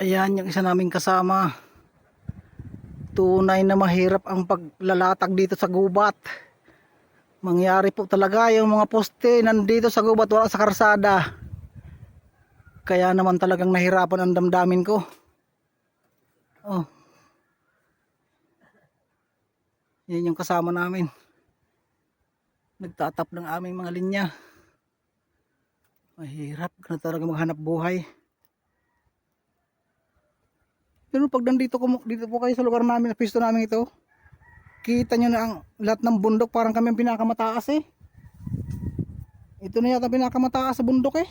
Ayan yung isa naming kasama. Tunay na mahirap ang paglalatag dito sa gubat. Mangyari po talaga yung mga poste nandito sa gubat wala sa karsada. Kaya naman talagang nahirapan ang damdamin ko. Oh. Yan yung kasama namin. Nagtatap ng aming mga linya. Mahirap na talaga maghanap buhay. Pero pag nandito, ko, dito po kayo sa lugar namin, sa pisto namin ito, kita nyo na ang lahat ng bundok, parang kami ang pinakamataas eh. Ito na yata pinakamataas sa bundok eh.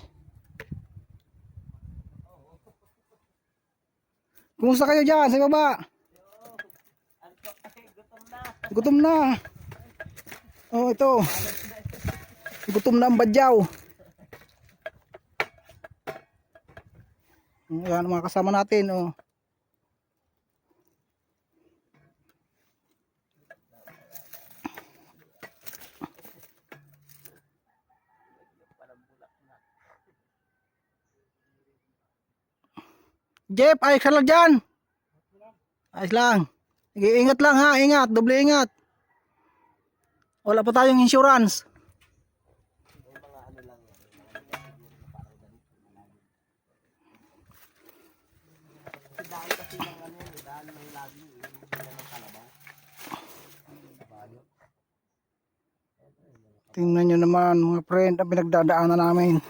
Kumusta kayo dyan sa baba? Gutom na. Oh, ito. Gutom na ang badyaw. Yan ang mga kasama natin, oh. Jeff, ayos ka lang dyan. Ayos lang. Ingat lang ha, ingat, doble ingat. Wala pa tayong insurance. Tingnan nyo naman mga friend ang pinagdadaanan namin.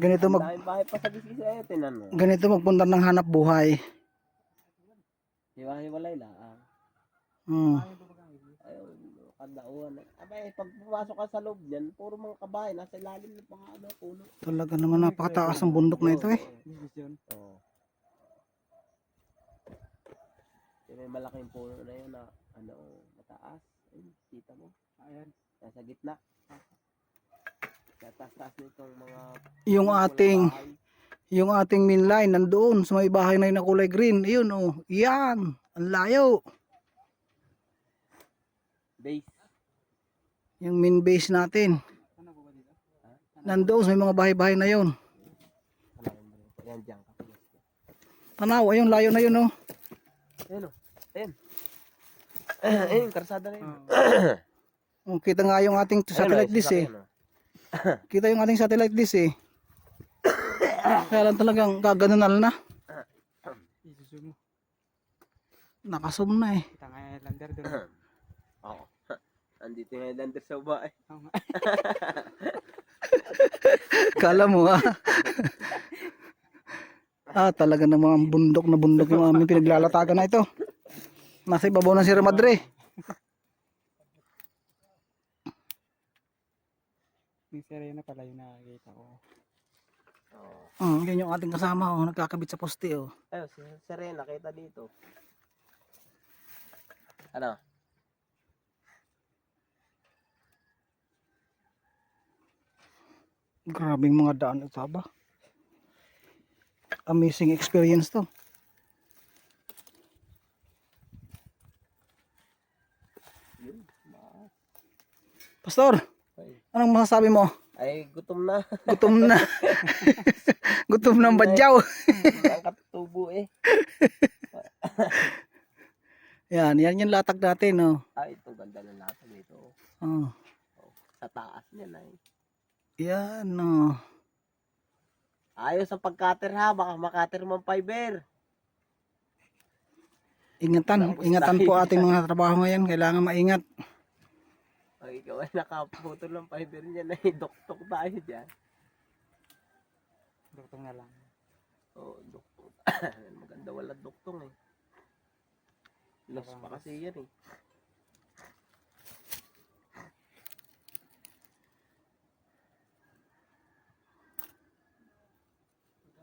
Ganito mag Dahil bahay pa sa bisisa eh, tinan mo. ganito magpunta ng hanap buhay. Hiwa-hiwalay lang. Ah. Hmm. Ayaw, kadauhan. Abay, pag pumasok ka sa loob niyan, puro mga kabahay, nasa ilalim ng mga ano, puno. Talaga naman napakataas ang bundok na ito eh. Oo. Yung may malaking puno na yun na, ano, mataas. Ayun, kita mo. Ayan. Nasa gitna. Taas-taas nitong mga Yung ating yung ating main line nandoon sa may bahay na yun na kulay green. Ayun oh. Yan. Ang layo. base. Yung main base natin. Nandoon sa may mga bahay-bahay na yun. Yun. Tanaw, ayun layo na yun oh. Ayun o. Ayun. Ayun, karsada na yun. Oh, Kita nga yung ating satellite dish eh. Kita yung ating satellite dish eh. Kaya lang talagang gaganunal na. Nakasum na eh. Oo. Andito yung Highlander sa bahay. Kala mo ah. ah, talaga namang bundok na bundok yung aming pinaglalatagan na ito. Nasa ibabaw ng Sierra Madre. Yung Serena pala yung nakakita ko. Oo. Hmm, yan yung ating kasama oh, nagkakabit sa poste oh. Ayun, si Serena, kita dito. Ano? Grabing mga daan ito ba? Amazing experience to. Yun. ma- Pastor, anong masasabi mo? ay gutom na. Gutom na. Gutom ng badyaw. Ang katubo eh. Yan, yan yung latag natin oh. Ay, ito ganda ng lahat dito. oh. Sa taas niya na eh. Yan oh. Ayos ang pagkater ha, baka makater mo ang fiber. Ingatan, ingatan po ating mga trabaho ngayon. Kailangan maingat. Ikaw ay nakaputol ng fiber niya na eh, doktok tayo dyan. Duktong na lang. Oo, oh, doktok. Maganda wala doktong eh. Lost pa kasi yan eh.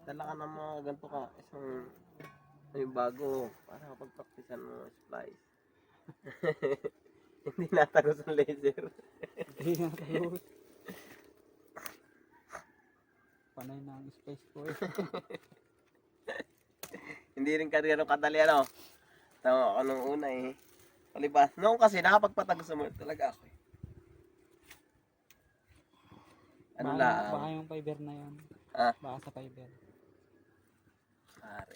Dala ka ng mga ganito ka, isang yung bago para kapag-practicean mo splice. Hindi natagos ang laser. Hindi na tapos. Panay na ang space ko eh. Hindi rin kariyero kadali ano. Tama ako nung una eh. Palipas. Noong kasi nakapagpatagos mo talaga ako eh. Ano baka, lang? baka yung fiber na yan. Ah. Baka sa fiber.